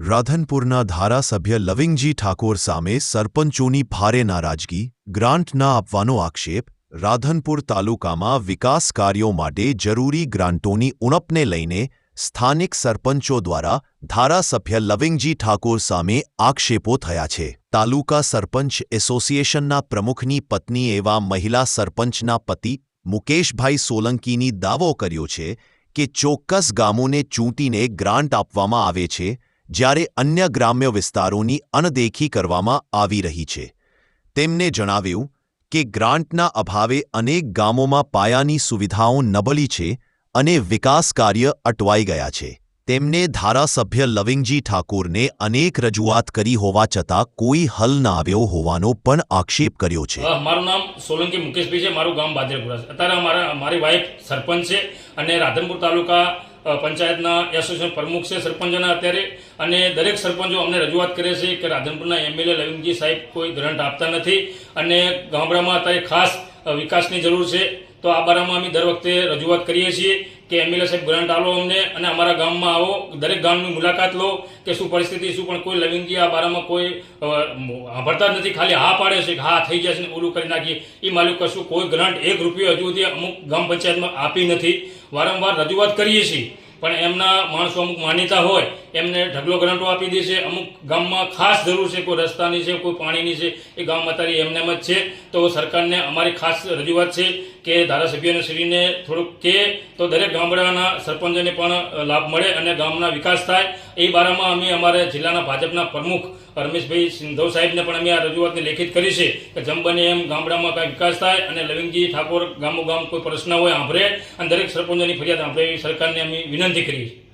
રાધનપુરના ધારાસભ્ય લવિંગજી ઠાકોર સામે સરપંચોની ભારે નારાજગી ગ્રાન્ટ ના આપવાનો આક્ષેપ, રાધનપુર તાલુકામાં વિકાસ કાર્યો માટે જરૂરી ગ્રાન્ટોની ઉણપને લઈને સ્થાનિક સરપંચો દ્વારા ધારાસભ્ય લવિંગજી ઠાકોર સામે આક્ષેપો થયા છે. તાલુકા સરપંચ એસોસિએશનના પ્રમુખની પત્ની એવા મહિલા સરપંચના પતિ મુકેશભાઈ સોલંકીની દાવો કર્યો છે કે ચોક્કસ ગામોને ચૂંટીને ગ્રાન્ટ આપવામાં આવે છે જ્યારે અન્ય ગ્રામ્ય વિસ્તારોની અનદેખી કરવામાં આવી રહી છે. તેમને જણાવ્યું કે ગ્રાન્ટના અભાવે અનેક ગામોમાં પાયાની સુવિધાઓ નબળી છે અને વિકાસ કાર્ય અટવાઈ ગયા છે. તેમને ધારાસભ્ય લવિંગજી ઠાકોરને અનેક રજૂઆત કરી હોવા છતાં કોઈ હલ ન આવ્યો હોવાનો પણ આક્ષેપ કર્યો છે. મારું નામ સોલંકી મુકેશભાઈ છે. મારું ગામ બાદરપુરા છે. અત્યારે અમારા, મારી વાઇફ સરપંચ છે અને રાધનપુર તાલુકા પંચાયતના એસોસિએશન પ્રમુખ છે સરપંચોના અત્યારે. અને દરેક સરપંચો અમને રજૂઆત કરે છે કે રાધનપુરના એમએલએ લવિંગજી સાહેબ કોઈ ગ્રાન્ટ આપતા નથી. અને ગામડામાં અત્યારે ખાસ વિકાસની જરૂર છે. તો આ બારામાં અમે દર વખતે રજૂઆત કરીએ છીએ કે એમએલએ સાહેબ ગ્રાન્ટ આલો અમને અને અમારા ગામમાં આવો, દરેક ગામની મુલાકાત લો કે શું પરિસ્થિતિ, શું પણ કોઈ લવિંગજી આ બારામાં કોઈ સાંભળતા નથી. ખાલી હા પાડે છે કે હા થઈ જશે ને ઓલું કરી નાખીએ. એ માલિક કશું કોઈ ગ્રાન્ટ એક રૂપિયો હજુ સુધી અમુક ગામ પંચાયતમાં આપી નથી. વારંવાર રજૂઆત કરીએ છીએ. પણ એમના માણસો અમુક માન્યતા હોય, એમને ઢગલો ગ્રાન્ટો આપી દે છે. અમુક ગામમાં ખાસ જરૂર છે, કોઈ રસ્તાની છે, કોઈ પાણીની છે. એ ગામમાં અત્યારે એમને જ છે. તો સરકારને અમારી ખાસ રજૂઆત છે કે ધારાસભ્યને શ્રીને થોડુંક કે તો દરેક ગામડાના સરપંચોને પણ લાભ મળે અને ગામના વિકાસ થાય. એ બારામાં અમે અમારે જિલ્લાના ભાજપના પ્રમુખ રમેશભાઈ સિંધવ સાહેબને પણ અમે આ રજૂઆતને લેખિત કરી છે કે જેમ બને એમ ગામડામાં કાંઈ વિકાસ થાય અને લવિંગજી ઠાકોર ગામો ગામ કોઈ પ્રશ્ન હોય, આંભરે અને દરેક સરપંચોની ફરિયાદ આંભરે સરકારને અમે વિનંતી કરીએ છીએ.